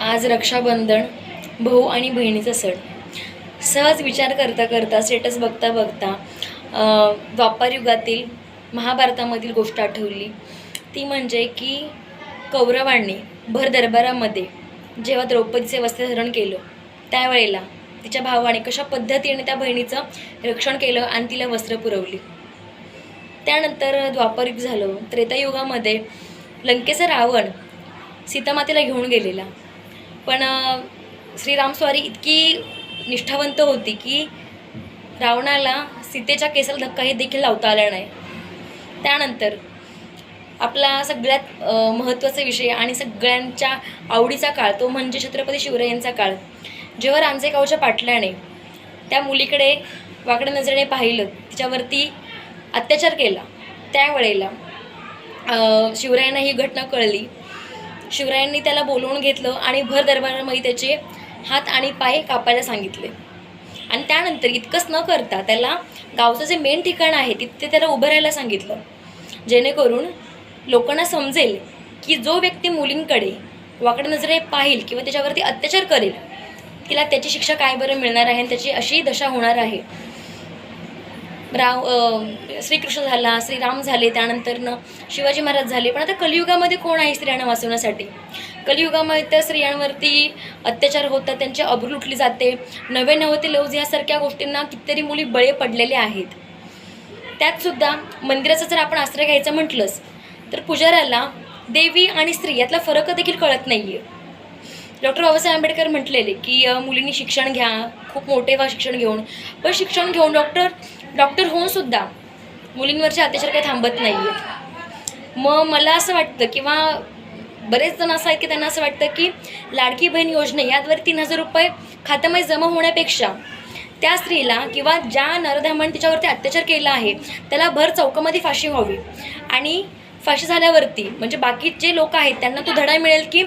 आज रक्षाबंधन भाऊ आणि बहिणीचा सण. सहज विचार करता करता स्टेटस बघता बघता द्वापार युगातील महाभारतामधील गोष्ट आठवली. ती म्हणजे की कौरवांनी भर दरबारामध्ये जेव्हा द्रौपदीचे वस्त्रधरण केलं त्यावेळेला तिच्या भावाने कशा पद्धतीने त्या बहिणीचं रक्षण केलं आणि तिला वस्त्र पुरवली. त्यानंतर द्वापरयुग झालं. त्रेतायुगामध्ये लंकेचा रावण सीतामातेला घेऊन गेलेला. पण श्रीरामस्वारी श्रीराम स्वारी इतकी निष्ठावंत होती की रावणाला सीतेच्या केसाला धक्काही देखील लावता आला नाही. त्यानंतर आपला सगळ्यात महत्त्वाचा विषय आणि सगळ्यांच्या आवडीचा काळ तो म्हणजे छत्रपती शिवरायांचा काळ. जेव्हा रांजेगावच्या पाटल्याने त्या मुलीकडे वाकड्या नजरेने पाहिलं तिच्यावरती अत्याचार केला त्यावेळेला शिवरायांना ही घटना कळली. शिवरायांनी त्याला बोलवून घेतलं आणि भर दरबारामध्ये त्याचे हात आणि पाय कापायला सांगितले. आणि त्यानंतर इतकंच न करता त्याला गावचं जे मेन ठिकाण आहे तिथे त्याला उभं राहायला सांगितलं. जेणेकरून लोकांना समजेल की जो व्यक्ती मुलींकडे वाकड्या नजरे पाहिल किंवा त्याच्यावरती अत्याचार करेल तिला त्याची शिक्षा काय बरं मिळणार आहे आणि त्याची अशी दशा होणार आहे? राव श्रीकृष्ण झाला श्रीराम झाले त्यानंतरनं शिवाजी महाराज झाले. पण आता कलियुगामध्ये कोण आहे स्त्रियांना वाचवण्यासाठी? कलियुगामध्ये तर स्त्रियांवरती अत्याचार होतात त्यांची अब्रू लुटली जाते. नवे नवते लवज यासारख्या गोष्टींना कितीतरी मुली बळे पडलेले आहेत. त्यातसुद्धा मंदिराचं जर आपण आश्रय घ्यायचं म्हटलंच तर पुजाऱ्याला देवी आणि स्त्री यातला फरक देखील कळत नाही आहे डॉक्टर बाबासाहेब आंबेडकर म्हटलेले की मुलींनी शिक्षण घ्या खूप मोठे व्हा शिक्षण घेऊन. पण शिक्षण घेऊन डॉक्टर डॉक्टर होऊनसुद्धा मुलींवरचे अत्याचार काही थांबत नाही आहेत मग मला असं वाटतं किंवा बरेच जण असं आहेत की त्यांना असं वाटतं की लाडकी बहीण योजने याद्वारे तीन हजार रुपये खात्यामध्ये जमा होण्यापेक्षा त्या स्त्रीला किंवा ज्या नरधामाने तिच्यावरती अत्याचार केला आहे त्याला भर चौकामध्ये फाशी व्हावी. आणि फाशी झाल्यावरती म्हणजे बाकी जे लोक आहेत त्यांना तो धडा मिळेल की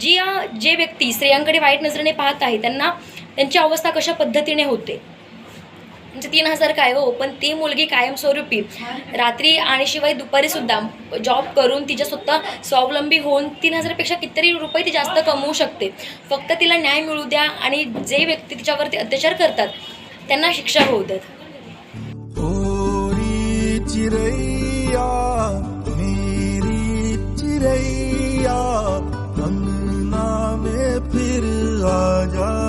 जी जे व्यक्ती स्त्रियांकडे वाईट नजरेने पाहत आहे त्यांना त्यांची अवस्था कशा पद्धतीने होते? म्हणजे तीन हजार काय हो? पण ती मुलगी कायमस्वरूपी रात्री आणि शिवाय दुपारी सुद्धा जॉब करून तिच्या स्वतः स्वावलंबी होऊन तीन हजारपेक्षा कितीतरी रुपये ती जास्त कमवू शकते. फक्त तिला न्याय मिळू द्या आणि जे व्यक्ती तिच्यावरती अत्याचार करतात त्यांना शिक्षा होऊ द्यात dañar.